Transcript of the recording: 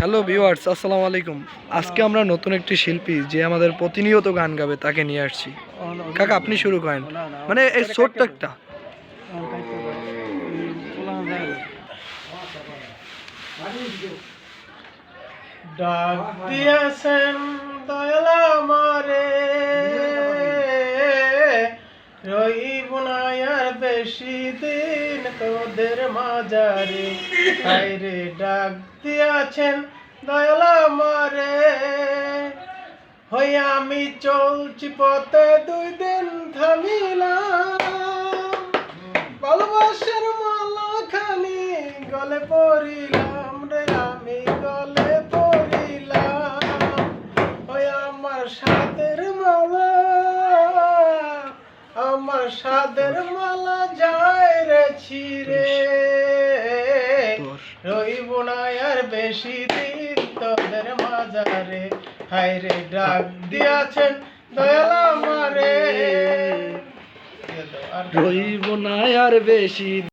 Hello viewers আসসালামু আলাইকুম। আজকে আমরা নতুন একটি শিল্পী যে আমাদের প্রতিনিয়ত গান গাবে, তাকে নিয়ে আসছি। কাকা, আপনি শুরু করেন। মানে এই ছোট্ট একটা। ডাক দিয়েছেন দয়ালা রইব না আর বেশি দিন তোদের মাজারে। রে ডাক দিয়েছেন দয়ালা মারে হই আমি চলছি পথে দুই দিন থামিলাম। ভালোবাসার মালা খানি গলে পড়িলাম রে, আমি গলে পড়িলাম। ওই আমার সাদের মালা আমার সাদের মালা যায় রে ছিড়ে। রইব না আর বেশি দিন তোদের মাজারে। হায় রে, ডাক দিয়াছেন দয়ালা মারে রইব না আর বেশি